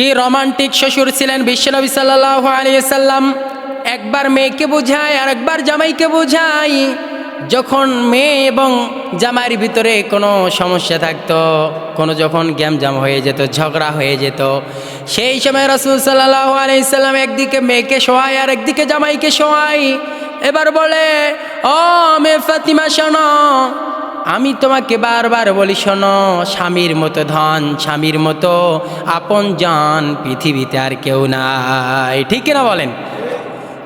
কি রোমান্টিক শ্বশুর ছিলেন বিশ্বনবী সাল্লাহ আলিয়াল্লাম একবার মেয়েকে বোঝায় আর একবার জামাইকে বোঝায়। যখন মেয়ে এবং জামাইয়ের ভিতরে কোনো সমস্যা থাকতো, কোনো যখন গ্যামজাম হয়ে যেত, ঝগড়া হয়ে যেত, সেই সময় রসুল সাল্লাহ আলাইসাল্লাম একদিকে মেয়েকে শোয়ায় আর একদিকে জামাইকে শোয়ায়। এবার বলে, ও মে ফাতিমা, শোনো আমি তোমাকে বারবার বলি, শোনো, স্বামীর মতো ধন, স্বামীর মতো আপন জন, পৃথিবীতে আর কেউ নাই। ঠিক কিনা বলেন?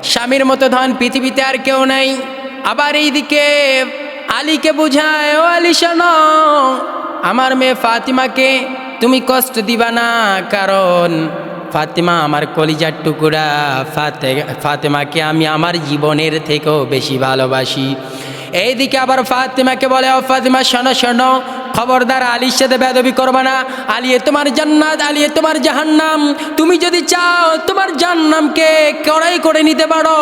স্বামীর মতো ধন পৃথিবীতে আর কেউ নাই। আবার এইদিকে আলীকে বুঝায়, ও আলী, শোনো, আমার মেয়ে ফাতিমাকে তুমি কষ্ট দিবা না, কারণ ফাতেমা আমার কলিজার টুকুরা, ফাতে, ফাতেমাকে আমি আমার জীবনের থেকেও বেশি ভালোবাসি। এইদিকে আবার ফাতিমাকে বলে, ও ফাতিমা, শোনো শোনো, খবরদার আলীর সাথে বেদবি করবে না। আলিয়ে তোমার জান্নাত আলিয়ে তোমার জাহান্নাম। তুমি যদি চাও তোমার জান্নামকে কড়াই করে নিতে পারো,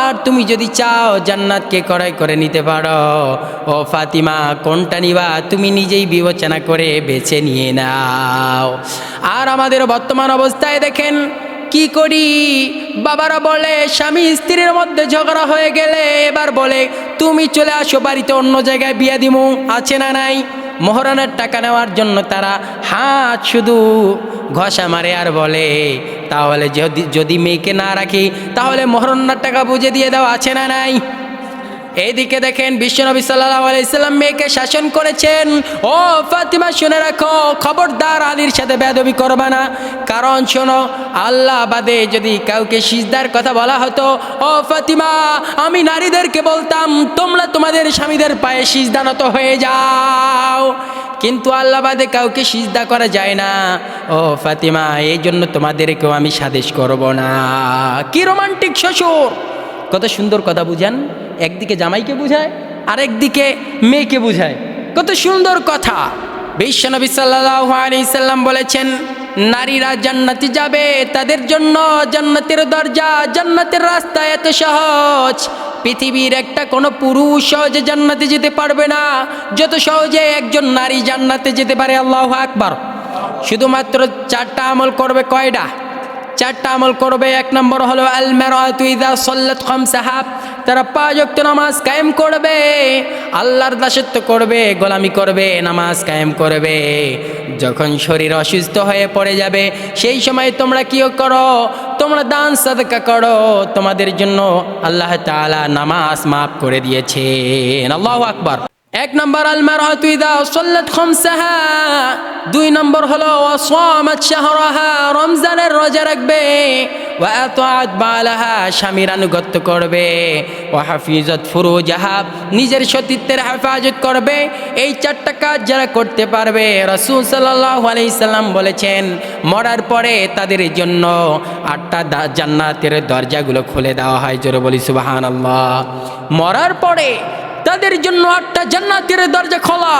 আর তুমি যদি চাও জান্নাতকে কড়াই করে নিতে পারো, ও ফাতিমা, কোনটা নিবা? তুমি নিজেই বিবেচনা করে বেছে নিয়ে নাও। আর আমাদের বর্তমান অবস্থায় দেখেন কি করি? বাবারা বলে, স্বামী স্ত্রীর মধ্যে ঝগড়া হয়ে গেলে এবার বলে, তুমি চলে আসো বাড়িতে, অন্য জায়গায় বিয়ে দিমু। আছে না নাই? মহরানের টাকা নেওয়ার জন্য তারা হাত শুধু ঘষা মারে আর বলে, তাহলে যদি যদি মেয়েকে না রাখি, তাহলে মহরণার টাকা বুঝে দিয়ে দাও। আছে না নাই? এইদিকে দেখেন বিশ্বনবী সাল্লাহ আলাইসাল্লাম মেয়েকে শাসন করেছেন। ও ফাতিমা, শুনে রাখো, খবরদার আলীর সাথে বেদবি করবা না। কারণ শোনো, আল্লাহ বাদে যদি কাউকে সিজদার কথা বলা হতো, ও ফাতিমা, আমি নারীদেরকে বলতাম, তোমরা তোমাদের স্বামীদের পায়ে সিজদানত হয়ে যাও। কিন্তু আল্লাহ বাদে কাউকে সিজদা করা যায় না। ও ফাতিমা এই জন্য তোমাদেরকেও আমি সাদেশ করব না। কি রোমান্টিক শ্বশুর! কত সুন্দর কথা বুঝান। একদিকে জামাইকে বুঝায়, আরেকদিকে মেয়েকে বুঝায়। কত সুন্দর কথা। বিশ্বনবী সাল্লাহ আলাইসাল্লাম বলেছেন, নারীরা জান্নাতি যাবে, তাদের জন্য জান্নাতের দরজা, জান্নাতের রাস্তা এত সহজ। পৃথিবীর একটা কোনো পুরুষ সহজে জান্নাতে যেতে পারবে না, যত সহজে একজন নারী জান্নাতে যেতে পারে, আল্লাহ আকবার। শুধুমাত্র চারটা আমল করবে কয়টা? চারটা আমল করবে, এক নম্বর হলো আল মেরাতুইদা সল্লত খম সাহাব তারা পাঁচ নামাজ কায়েম করবে, আল্লাহর দাসত্ব করবে, গোলামি করবে, নামাজ কায়েম করবে। যখন শরীর অসুস্থ হয়ে পড়ে যাবে, সেই সময় তোমরা কিও করো? তোমরা দান সাদকা করো। তোমাদের জন্য আল্লাহ তাআলা নামাজ মাফ করে দিয়েছেন। আল্লাহ আকবার। এক নম্বর আলমার হতুইদা সল্লত খমসাহা। দুই নম্বর হলো, ওয়াসামাত শাহরাহা, রমজানের রোজা রাখবে। স্বামীর আনুগত্য করবে। ওয়া হাফিজত ফুরুজাহা, নিজের সতীত্বের হেফাজত করবে। এই চারটা কাজ যারা করতে পারবে, রাসূল সাল্লাম বলেছেন, মরার পরে তাদের জন্য আটটা জান্নাতের দরজাগুলো খুলে দেওয়া হয়। জোরে বলি, সুবহানাল্লাহ। মরার পরে তাদের জন্য একটা জান্নাতের দরজা খোলা।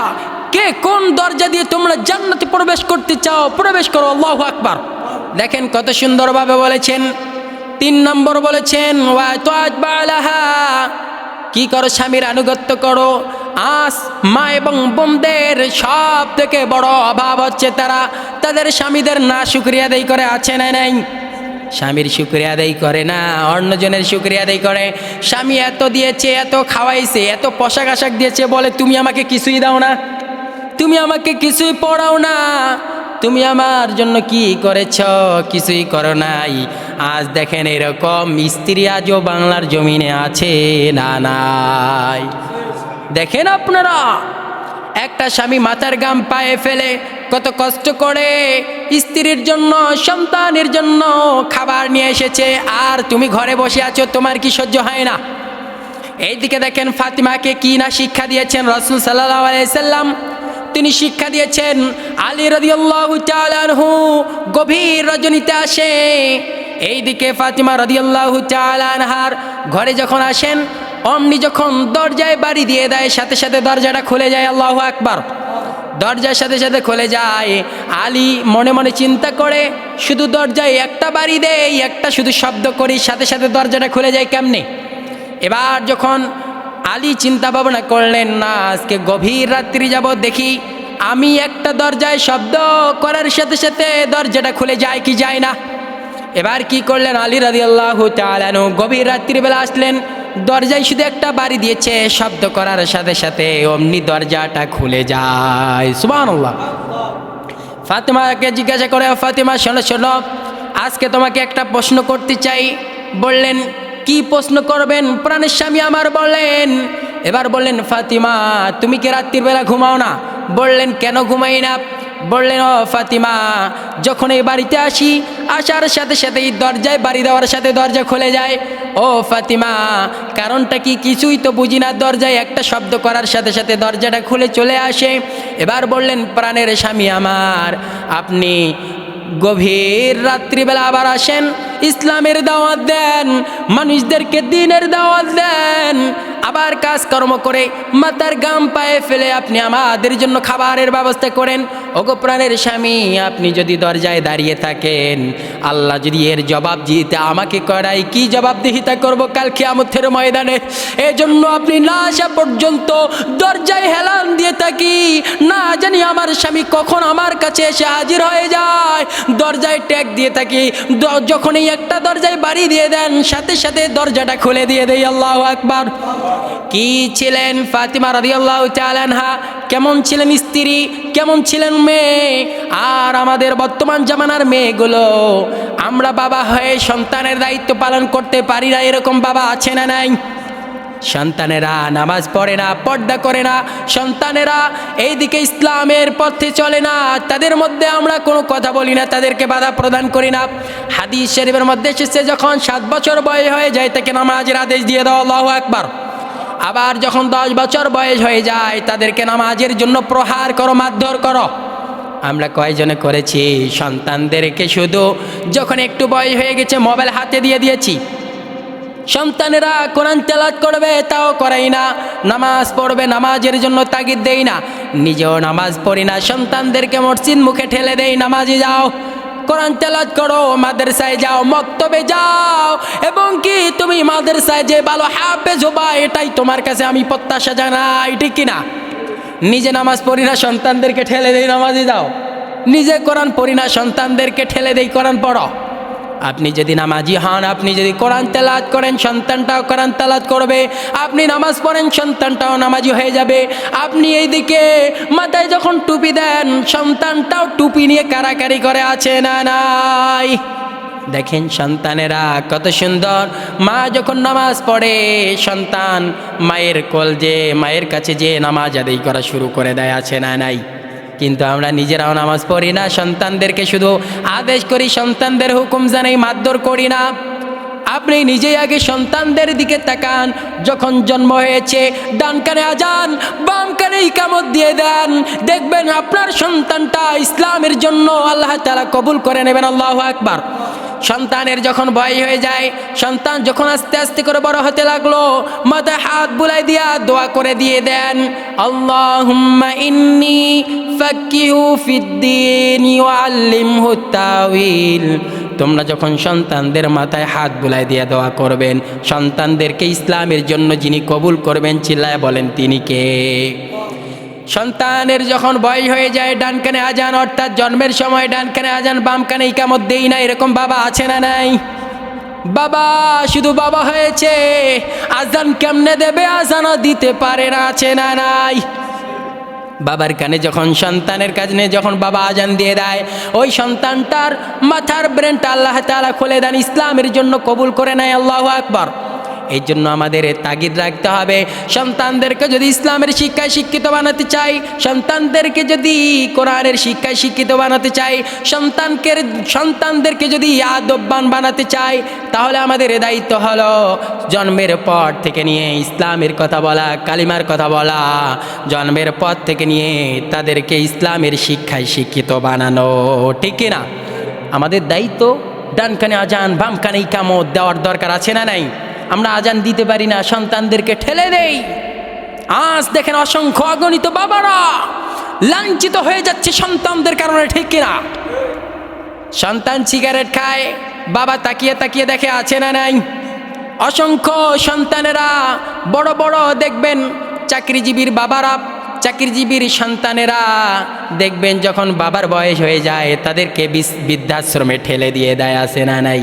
কে কোন দরজা দিয়ে তোমরা জান্নাতে প্রবেশ করতে চাও, প্রবেশ করো, আল্লাহু আকবার। দেখেন কত সুন্দরভাবে বলেছেন। তিন নম্বর বলেছেন কি করো স্বামীর আনুগত্য করো। আস, মা এবং বোনদের সব থেকে বড় অভাব হচ্ছে তারা তাদের স্বামীদের না শুক্রিয়া দেয় করে আছে না নাই? স্বামীর শুক্রিয়া আদায় করে না, অন্যজনের শুক্রিয়া আদায় করে। স্বামী এত দিয়েছে, এত খাওয়াইছে, এত পোশাক আশাক দিয়েছে বলে তুমি আমাকে কিছুই দাও না। তুমি আমাকে কিছুই পড়াও না। তুমি আমার জন্য কি করেছ? কিছুই করো নাই। আজ দেখেন এরকম স্ত্রী আজও বাংলার জমিনে আছে না নাই? দেখেন আপনারা। একটা স্বামী মাথার গাম পায়ে ফেলে, কত কষ্ট করে স্ত্রীর জন্য, সন্তানের জন্য খাবার নিয়ে এসেছে। আর তুমি ঘরে বসে আছো, তোমার কি সহ্য হয় না? এইদিকে দেখেন ফাতিমাকে কি না শিক্ষা দিয়েছেন রসুল আলাইসাল্লাম তিনি শিক্ষা দিয়েছেন, আলী তাআলাহু গভীর রজনীতে আসে। এইদিকে ফাতিমা রদিয়াল্লাহু তাআলাহার ঘরে যখন আসেন অমনি যখন দরজায় বাড়ি দিয়ে দেয়, সাথে সাথে দরজাটা খুলে যায়, আল্লাহু আকবার। দরজার সাথে সাথে খুলে যায়, আলী মনে মনে চিন্তা করে, শুধু দরজায় একটা বাড়ি দেয় একটা শুধু শব্দ করি, সাথে সাথে দরজাটা খুলে যায় কেমনে? এবার যখন আলী চিন্তা ভাবনা করলেন, না, আজকে গভীর রাত্রি যাব দেখি আমি একটা দরজায় শব্দ করার সাথে সাথে দরজাটা খুলে যায় কি যায় না? এবার কি করলেন আলী রাজি আল্লাহ গভীর রাত্রিবেলা আসলেন দরজায় শুধু একটা বাড়ি দিয়েছে, শব্দ করার সাথে সাথে অমনি দরজাটা খুলে যায়। সুবাহ ফাতেমাকে জিজ্ঞাসা করে, ফাতেমা, শোনো শোনো, আজকে তোমাকে একটা প্রশ্ন করতে চাই। বললেন, কি প্রশ্ন করবেন? প্রাণের স্বামী আমার বললেন, এবার বললেন, ফাতিমা, তুমি কি রাত্রির বেলা ঘুমাও না? বললেন, কেন ঘুমাই না? বললেন, ও ফাতিমা, যখন এই বাড়িতে আসি, আসার সাথে সাথে এই দরজায় বাড়ি দেওয়ার সাথে দরজা খুলে যায়। ও ফাতিমা, কারণটা কি কিছুই তো বুঝি না, দরজায় একটা শব্দ করার সাথে সাথে দরজাটা খুলে চলে আসে। এবার বললেন, প্রাণের স্বামী আমার, আপনি গভীর রাত্রিবেলা আবার আসেন, ইসলামের দাওয়াত দেন, মানুষদেরকে দিনের দাওয়াত দেন আবার কাজকর্ম করে মাতার গাম পায়ে ফেলে আপনি আমাদের জন্য খাবারের ব্যবস্থা করেন। ওগো প্রাণের স্বামী, আপনি যদি দরজায় দাঁড়িয়ে থাকেন, আল্লাহ যদি এর জবাব দিতে আমাকে করাই কি জবাবদিহিতা করব কাল খেয়ামতের ময়দানে? এই জন্য আপনি না আসা পর্যন্ত দরজায় হেলান দিয়ে থাকি। না জানি আমার স্বামী কখন আমার কাছে এসে হাজির হয়ে যায়। দরজায় ট্যাগ দিয়ে থাকি। যখনই একটা দরজায় বাড়ি দিয়ে দেন, সাথে সাথে দরজাটা খুলে দিয়ে দেই। আল্লাহ আকবার। কি ছিলেন ফাতিমা রাদিয়াল্লাহু তাআলা আনহা? কেমন ছিলেন স্ত্রী? কেমন ছিলেন মেয়ে? আর আমাদের বর্তমান জামানার মেয়েগুলো, আমরা বাবা হয়ে সন্তানের দায়িত্ব পালন করতে পারি না, এরকম বাবা আছে না নাই? সন্তানেরা নামাজ পড়ে না, পর্দা করে না, সন্তানেরা এইদিকে ইসলামের পথে চলে না, তাদের মধ্যে আমরা কোনো কথা বলি না, তাদেরকে বাধা প্রদান করি না। হাদিস শরীফের মধ্যে এসেছে, যখন সাত বছর বয়স হয়ে যায়, তাকে নামাজের আদেশ দিয়ে দাও, আল্লাহ একবার আবার যখন দশ বছর বয়স হয়ে যায়, তাদেরকে নামাজের জন্য প্রহার করো, মারধর করো। আমরা কয়জনে করেছি? সন্তানদেরকে শুধু যখন একটু বয়স হয়ে গেছে, মোবাইল হাতে দিয়ে দিয়েছি। সন্তানেরা কোরআন তেলাত করবে, তাও করাই না। নামাজ পড়বে, নামাজের জন্য তাগিদ দেই না। নিজেও নামাজ পড়ি না। সন্তানদেরকে মসজিদ মুখে ঠেলে দেই, নামাজে যাও। কোরআন তেলাত করো, মাদ্রাসায় যাও, মক্তবে যাও। এবং কি, তুমি মাদ্রাসায় যে ভালো হাফেজ হবা, এটাই তোমার কাছে আমি প্রত্যাশা জানাই, ঠিক কিনা? নিজে নামাজ পড়ি না, সন্তানদেরকে ঠেলে দেই নামাজে যাও। নিজে কোরআন পড়ি না, সন্তানদেরকে ঠেলে দেই কোরআন পড়ো। আপনি যদি নামাজি হন, আপনি যদি কোরআন তেলাত করেন, সন্তানটাও কোরআন তেলাত করবে। আপনি নামাজ পড়েন, সন্তানটাও নামাজি হয়ে যাবে। আপনি এইদিকে মাথায় যখন টুপি দেন, সন্তানটাও টুপি নিয়ে কারাকারি করে আছে না নাই? দেখেন সন্তানেরা কত সুন্দর। মা যখন নামাজ পড়ে, সন্তান মায়ের কল যে, মায়ের কাছে যে নামাজ আদায় করা শুরু করে দেয়, আছে না নাই? কিন্তু আমরা নিজেরাও নামাজ পড়ি না, সন্তানদেরকে শুধু আদেশ করি, সন্তানদের হুকুম জানাই, মারধর করি না। আপনি নিজেই আগে সন্তানদের দিকে তাকান, যখন জন্ম হয়েছে, ডান কানে আজান, বাম কানে ইকামত দিয়ে দেন। দেখবেন আপনার সন্তানটা ইসলামের জন্য আল্লাহ তালা কবুল করে নেবেন, আল্লাহ আকবার। সন্তানের যখন ভয় হয়ে যায়, সন্তান যখন আস্তে আস্তে করে বড় হতে লাগল মাথায় হাত বুলাই দিয়া দোয়া করে দিয়ে দেন ইন্নি তোমরা যখন সন্তানদের মাথায় হাত বুলাই দিয়ে দোয়া করবেন, সন্তানদেরকে ইসলামের জন্য যিনি কবুল করবেন, চিল্লায় বলেন, তিনি কে? সন্তানের যখন বয়স হয়ে যায় ডান কানে আজান, অর্থাৎ জন্মের সময় ডান কানে আজান বাম কানে ইকামত দেই না, এরকম বাবা আছে না নাই? বাবা, শুধু বাবা হয়েছে। আজান কেমনে দেবে? আজানও দিতে পারে না, আছে না নাই? বাবার কানে যখন সন্তানের কাজে যখন বাবা আজান দিয়ে দেয়, ওই সন্তানটার মাথার ব্রেনটা আল্লাহ তাআলা খুলে দেন, ইসলামের জন্য কবুল করে নেয়, আল্লাহ আকবার। এই জন্য আমাদের তাগিদ রাখতে হবে। সন্তানদেরকে যদি ইসলামের শিক্ষায় শিক্ষিত বানাতে চাই, সন্তানদেরকে যদি কোরআনের শিক্ষায় শিক্ষিত বানাতে চাই, সন্তানকে, সন্তানদেরকে যদি আদব্বান বানাতে চাই, তাহলে আমাদের দায়িত্ব হলো জন্মের পর থেকে নিয়ে ইসলামের কথা বলা, কালিমার কথা বলা। জন্মের পর থেকে নিয়ে তাদেরকে ইসলামের শিক্ষায় শিক্ষিত বানানো। ঠিক না আমাদের দায়িত্ব ডান কানে আজান বাম কানে ইকামত দেওয়ার দরকার আছে না নাই? আমরা আজান দিতে পারি না, সন্তানদেরকে ঠেলে দেই। আজ দেখেন অসংখ্য অগণিত বাবারা লাঞ্ছিত হয়ে যাচ্ছে সন্তানদের কারণে, ঠিক কিনা? সন্তান সিগারেট খায়, বাবা তাকিয়ে তাকিয়ে দেখে, আছে না নাই? অসংখ্য সন্তানেরা বড় বড় দেখবেন, চাকরিজীবীর বাবারা, চাকরিজীবীর সন্তানেরা দেখবেন, যখন বাবার বয়স হয়ে যায়, তাদেরকে বৃদ্ধাশ্রমে ঠেলে দিয়ে দেয় আসে না নাই?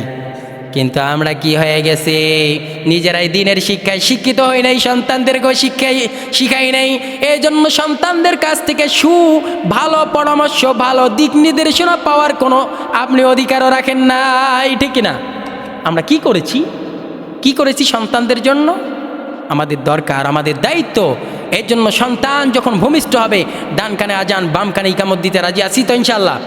কিন্তু আমরা কি হয়ে গেছে? নিজেরাই দিনের শিক্ষায় শিক্ষিত হই নাই, সন্তানদেরকেও শিক্ষাই শিখাই নাই। এই জন্য সন্তানদের কাছ থেকে সু, ভালো পরামর্শ, ভালো দিক নির্দেশনা পাওয়ার কোনো আপনি অধিকারও রাখেন নাই, ঠিক না আমরা কি করেছি? কি করেছি সন্তানদের জন্য? আমাদের দরকার, আমাদের দায়িত্ব। এর জন্য সন্তান যখন ভূমিষ্ঠ হবে ডান কানে আজান বাম কানে ইকামত দিতে রাজি আছি তো ইনশাল্লাহ